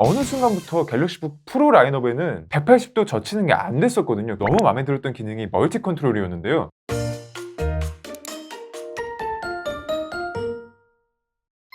어느 순간부터 갤럭시북 프로 라인업에는 180도 젖히는 게 안 됐었거든요. 너무 마음에 들었던 기능이 멀티 컨트롤이었는데요.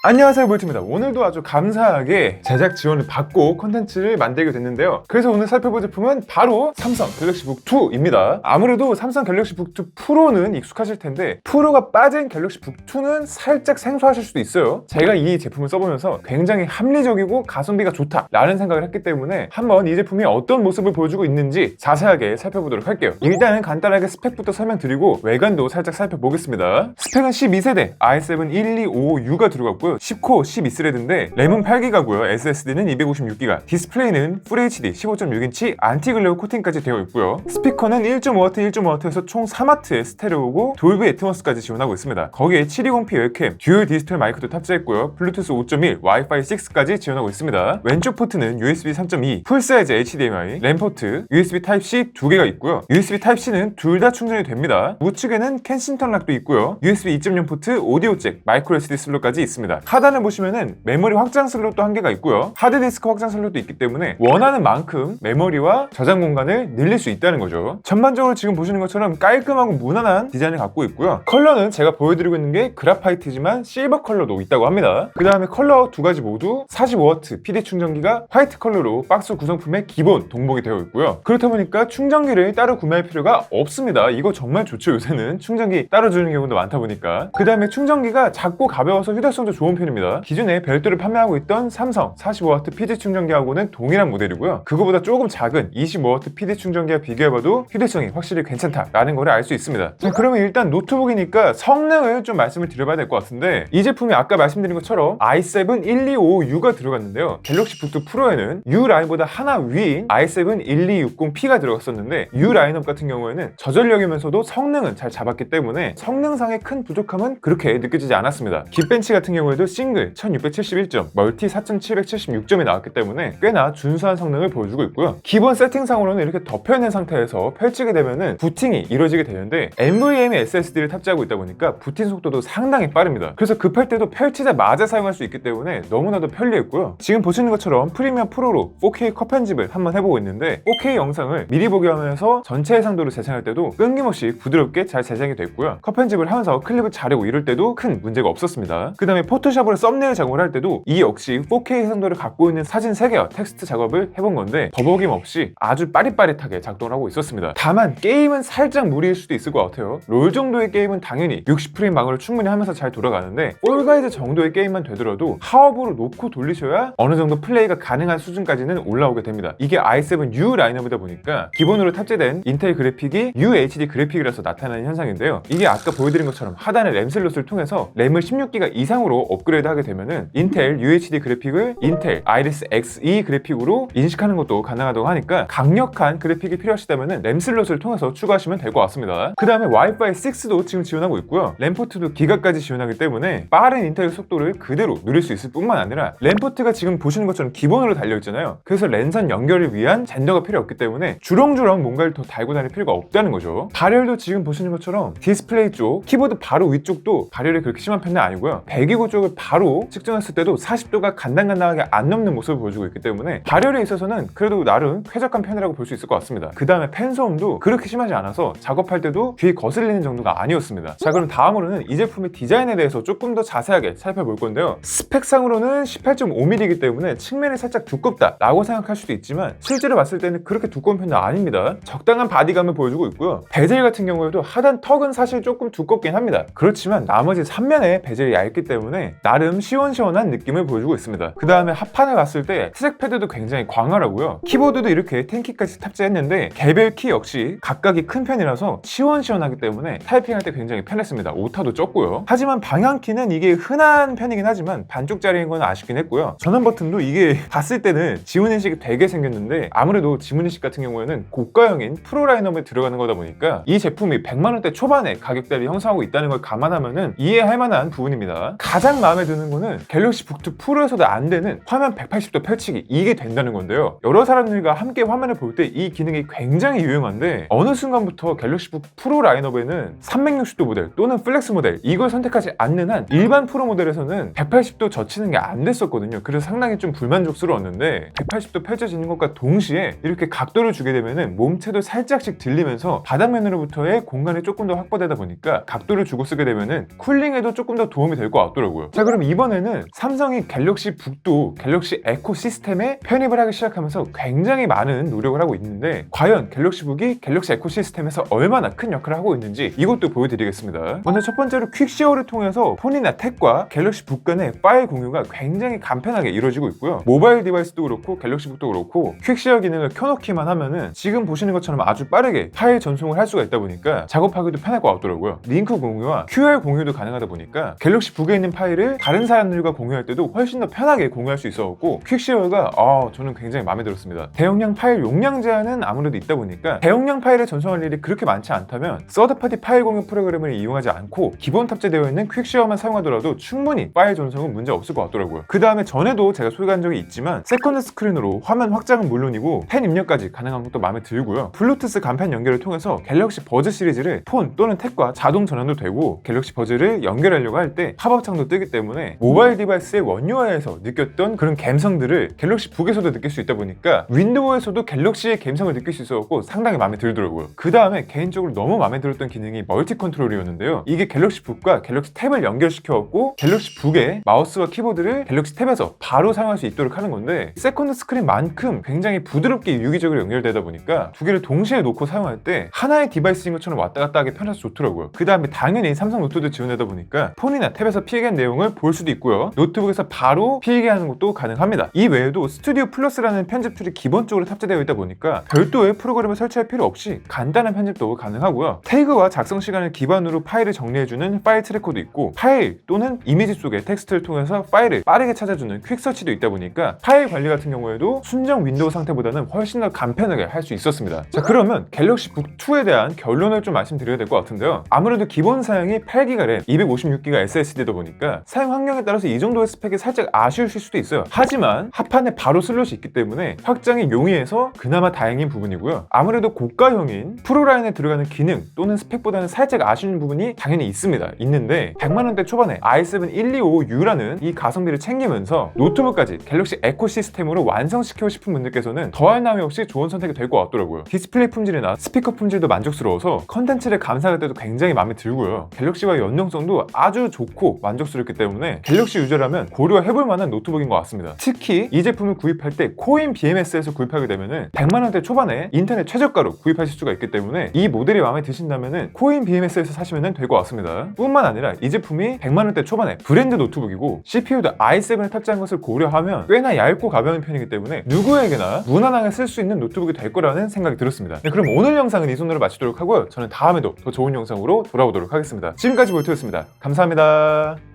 안녕하세요 볼트입니다. 오늘도 아주 감사하게 제작 지원을 받고 콘텐츠를 만들게 됐는데요. 그래서 오늘 살펴볼 제품은 바로 삼성 갤럭시 북 2입니다. 아무래도 삼성 갤럭시 북 2 프로는 익숙하실 텐데 프로가 빠진 갤럭시 북 2는 살짝 생소하실 수도 있어요. 제가 이 제품을 써보면서 굉장히 합리적이고 가성비가 좋다 라는 생각을 했기 때문에 한번 이 제품이 어떤 모습을 보여주고 있는지 자세하게 살펴보도록 할게요. 일단은 간단하게 스펙부터 설명드리고 외관도 살짝 살펴보겠습니다. 스펙은 12세대 i7 1255U가 들어갔고요 10코어 12스레드인데 램은 8기가고요. SSD는 256기가 디스플레이는 FHD 15.6인치 안티글레오 코팅까지 되어 있고요. 스피커는 1.5W 1.5W에서 총 3W의 스테레오고 돌비 애트모스까지 지원하고 있습니다. 거기에 720p 웹캠 듀얼 디지털 마이크도 탑재했고요. 블루투스 5.1 와이파이 6까지 지원하고 있습니다. 왼쪽 포트는 USB 3.2 풀사이즈 HDMI 램 포트 USB Type-C 두 개가 있고요. USB Type-C는 둘 다 충전이 됩니다. 우측에는 캔싱턴 락도 있고요. USB 2.0 포트 오디오 잭 마이크로 SD 슬롯까지 있습니다 하단을 보시면은 메모리 확장 슬롯도 한 개가 있고요. 하드디스크 확장 슬롯도 있기 때문에 원하는 만큼 메모리와 저장 공간을 늘릴 수 있다는 거죠. 전반적으로 지금 보시는 것처럼 깔끔하고 무난한 디자인을 갖고 있고요. 컬러는 제가 보여드리고 있는 게 그라파이트지만 실버 컬러도 있다고 합니다. 그 다음에 컬러 두 가지 모두 45W PD 충전기가 화이트 컬러로 박스 구성품에 기본 동봉이 되어 있고요. 그렇다 보니까 충전기를 따로 구매할 필요가 없습니다. 이거 정말 좋죠 요새는. 충전기 따로 주는 경우도 많다 보니까. 그 다음에 충전기가 작고 가벼워서 휴대성도 좋은 편입니다. 기존에 별도로 판매하고 있던 삼성 45W PD 충전기하고는 동일한 모델이고요. 그거보다 조금 작은 25W PD 충전기와 비교해봐도 휴대성이 확실히 괜찮다라는 걸 알 수 있습니다. 자 그러면 일단 노트북이니까 성능을 좀 말씀을 드려봐야 될 것 같은데 이 제품이 아까 말씀드린 것처럼 i7 1255U가 들어갔는데요. 갤럭시 북2 프로에는 U 라인보다 하나 위인 i7 1260P가 들어갔었는데 U 라인업 같은 경우에는 저전력이면서도 성능은 잘 잡았기 때문에 성능상의 큰 부족함은 그렇게 느껴지지 않았습니다. 깃벤치 같은 경우에 도 싱글 1671점, 멀티 4776점이 나왔기 때문에 꽤나 준수한 성능을 보여주고 있고요. 기본 세팅상으로는 이렇게 덮여있는 상태에서 펼치게 되면은 부팅이 이루어지게 되는데 NVMe SSD를 탑재하고 있다 보니까 부팅 속도도 상당히 빠릅니다. 그래서 급할 때도 펼치자마자 사용할 수 있기 때문에 너무나도 편리했고요. 지금 보시는 것처럼 프리미엄 프로로 4K 컷 편집을 한번 해보고 있는데 4K 영상을 미리 보기 하면서 전체 해상도를 재생할 때도 끊김없이 부드럽게 잘 재생이 됐고요. 컷 편집을 하면서 클립을 자르고 이럴 때도 큰 문제가 없었습니다. 그 다음에 포토 샵으로 썸네일 작업을 할 때도 이 역시 4K 해상도를 갖고 있는 사진 3개와 텍스트 작업을 해본 건데 버벅임 없이 아주 빠릿빠릿하게 작동을 하고 있었습니다. 다만 게임은 살짝 무리일 수도 있을 것 같아요. 롤 정도의 게임은 당연히 60프레임 망으로 충분히 하면서 잘 돌아가는데 올가이드 정도의 게임만 되더라도 하업으로 놓고 돌리셔야 어느 정도 플레이가 가능한 수준까지는 올라오게 됩니다. 이게 i7U 라인업이다 보니까 기본으로 탑재된 인텔 그래픽이 UHD 그래픽이라서 나타나는 현상인데요. 이게 아까 보여드린 것처럼 하단의 램 슬롯을 통해서 램을 16기가 이상으로 업그레이드 하게 되면은 인텔 UHD 그래픽을 인텔 아이리스 Xe 그래픽으로 인식하는 것도 가능하다고 하니까 강력한 그래픽이 필요하시다면은 램 슬롯을 통해서 추가하시면 될 것 같습니다. 그 다음에 와이파이 6도 지금 지원하고 있고요. 램포트도 기가까지 지원하기 때문에 빠른 인터넷 속도를 그대로 누릴 수 있을 뿐만 아니라 램포트가 지금 보시는 것처럼 기본으로 달려있잖아요. 그래서 랜선 연결을 위한 젠더가 필요 없기 때문에 주렁주렁 뭔가를 더 달고 다닐 필요가 없다는 거죠. 발열도 지금 보시는 것처럼 디스플레이 쪽 키보드 바로 위쪽도 발열이 그렇게 심한 편은 아니고요. 배기구 쪽을 바로 측정했을 때도 40도가 간당간당하게 안 넘는 모습을 보여주고 있기 때문에 발열에 있어서는 그래도 나름 쾌적한 편이라고 볼 수 있을 것 같습니다. 그 다음에 팬 소음도 그렇게 심하지 않아서 작업할 때도 귀에 거슬리는 정도가 아니었습니다. 자 그럼 다음으로는 이 제품의 디자인에 대해서 조금 더 자세하게 살펴볼 건데요. 스펙상으로는 18.5mm이기 때문에 측면이 살짝 두껍다 라고 생각할 수도 있지만 실제로 봤을 때는 그렇게 두꺼운 편은 아닙니다. 적당한 바디감을 보여주고 있고요. 베젤 같은 경우에도 하단 턱은 사실 조금 두껍긴 합니다. 그렇지만 나머지 3면에 베젤이 얇기 때문에 나름 시원시원한 느낌을 보여주고 있습니다. 그 다음에 하판을 봤을 때 트랙 패드도 굉장히 광활하고요. 키보드도 이렇게 텐키까지 탑재했는데 개별 키 역시 각각이 큰 편이라서 시원시원하기 때문에 타이핑할 때 굉장히 편했습니다. 오타도 적고요. 하지만 방향키는 이게 흔한 편이긴 하지만 반쪽짜리인 건 아쉽긴 했고요. 전원 버튼도 이게 봤을 때는 지문인식이 되게 생겼는데 아무래도 지문인식 같은 경우에는 고가형인 프로 라인업에 들어가는 거다 보니까 이 제품이 100만원대 초반에 가격대를 형성하고 있다는 걸 감안하면은 이해할 만한 부분입니다. 가장 마음에 드는 거는 갤럭시 북2 프로에서도 안 되는 화면 180도 펼치기 이게 된다는 건데요. 여러 사람들과 함께 화면을 볼 때 이 기능이 굉장히 유용한데 어느 순간부터 갤럭시 북 프로 라인업에는 360도 모델 또는 플렉스 모델 이걸 선택하지 않는 한 일반 프로 모델에서는 180도 젖히는 게 안 됐었거든요. 그래서 상당히 좀 불만족스러웠는데 180도 펼쳐지는 것과 동시에 이렇게 각도를 주게 되면은 몸체도 살짝씩 들리면서 바닥면으로부터의 공간이 조금 더 확보되다 보니까 각도를 주고 쓰게 되면은 쿨링에도 조금 더 도움이 될 것 같더라고요. 자 그럼 이번에는 삼성이 갤럭시 북도 갤럭시 에코 시스템에 편입을 하기 시작하면서 굉장히 많은 노력을 하고 있는데 과연 갤럭시 북이 갤럭시 에코 시스템에서 얼마나 큰 역할을 하고 있는지 이것도 보여드리겠습니다. 먼저 첫 번째로 퀵시어를 통해서 폰이나 탭과 갤럭시 북 간의 파일 공유가 굉장히 간편하게 이루어지고 있고요. 모바일 디바이스도 그렇고 갤럭시 북도 그렇고 퀵시어 기능을 켜놓기만 하면은 지금 보시는 것처럼 아주 빠르게 파일 전송을 할 수가 있다 보니까 작업하기도 편할 것 같더라고요. 링크 공유와 QR 공유도 가능하다 보니까 갤럭시 북에 있는 파일을 다른 사람들과 공유할 때도 훨씬 더 편하게 공유할 수 있어갖고 퀵시어가 아 저는 굉장히 마음에 들었습니다. 대용량 파일 용량 제한은 아무래도 있다 보니까 대용량 파일을 전송할 일이 그렇게 많지 않다면 서드파티 파일 공유 프로그램을 이용하지 않고 기본 탑재되어 있는 퀵시어만 사용하더라도 충분히 파일 전송은 문제 없을 것 같더라고요. 그 다음에 전에도 제가 소개한 적이 있지만 세컨드 스크린으로 화면 확장은 물론이고 펜 입력까지 가능한 것도 마음에 들고요. 블루투스 간판 연결을 통해서 갤럭시 버즈 시리즈를 폰 또는 탭과 자동 전환도 되고 갤럭시 버즈를 연결하려고 할 때 팝업 창도 뜨기 때문에 모바일 디바이스의 원UI에서 느꼈던 그런 감성들을 갤럭시 북에서도 느낄 수 있다 보니까 윈도우에서도 갤럭시의 감성을 느낄 수 있어서 상당히 마음에 들더라고요. 그 다음에 개인적으로 너무 마음에 들었던 기능이 멀티 컨트롤이었는데요. 이게 갤럭시 북과 갤럭시 탭을 연결시켜갖고 갤럭시 북의 마우스와 키보드를 갤럭시 탭에서 바로 사용할 수 있도록 하는 건데 세컨드 스크린만큼 굉장히 부드럽게 유기적으로 연결되다 보니까 두 개를 동시에 놓고 사용할 때 하나의 디바이스인 것처럼 왔다 갔다 하기 편해서 좋더라고요. 그 다음에 당연히 삼성 노트도 지원하다 보니까 폰이나 탭에서 필기한 내용 을 볼 수도 있고요. 노트북에서 바로 필기하는 것도 가능합니다. 이 외에도 스튜디오 플러스라는 편집 툴이 기본적으로 탑재되어 있다 보니까 별도의 프로그램을 설치할 필요 없이 간단한 편집도 가능하고요. 태그와 작성 시간을 기반으로 파일을 정리해주는 파일 트래커도 있고 파일 또는 이미지 속의 텍스트를 통해서 파일을 빠르게 찾아주는 퀵서치도 있다 보니까 파일 관리 같은 경우에도 순정 윈도우 상태보다는 훨씬 더 간편하게 할 수 있었습니다. 자 그러면 갤럭시 북2에 대한 결론을 좀 말씀드려야 될 것 같은데요. 아무래도 기본 사양이 8기가 램, 256기가 SSD다 보니까 사용 환경에 따라서 이 정도의 스펙이 살짝 아쉬우실 수도 있어요. 하지만 합판에 바로 슬롯이 있기 때문에 확장이 용이해서 그나마 다행인 부분이고요. 아무래도 고가형인 프로라인에 들어가는 기능 또는 스펙보다는 살짝 아쉬운 부분이 당연히 있습니다. 있는데 100만 원대 초반에 i7 125U라는 이 가성비를 챙기면서 노트북까지 갤럭시 에코 시스템으로 완성시키고 싶은 분들께서는 더할 나위 없이 좋은 선택이 될 것 같더라고요. 디스플레이 품질이나 스피커 품질도 만족스러워서 컨텐츠를 감상할 때도 굉장히 마음에 들고요. 갤럭시와 연동성도 아주 좋고 만족스럽 기 때문에 갤럭시 유저라면 고려해볼 만한 노트북인 것 같습니다. 특히 이 제품을 구입할 때 코인 BMS에서 구입하게 되면은 100만 원대 초반에 인터넷 최저가로 구입하실 수가 있기 때문에 이 모델이 마음에 드신다면은 코인 BMS에서 사시면 될 것 같습니다. 뿐만 아니라 이 제품이 100만 원대 초반에 브랜드 노트북이고 CPU도 i7을 탑재한 것을 고려하면 꽤나 얇고 가벼운 편이기 때문에 누구에게나 무난하게 쓸 수 있는 노트북이 될 거라는 생각이 들었습니다. 네, 그럼 오늘 영상은 이 정도로 마치도록 하고요. 저는 다음에도 더 좋은 영상으로 돌아오도록 하겠습니다. 지금까지 볼트였습니다. 감사합니다.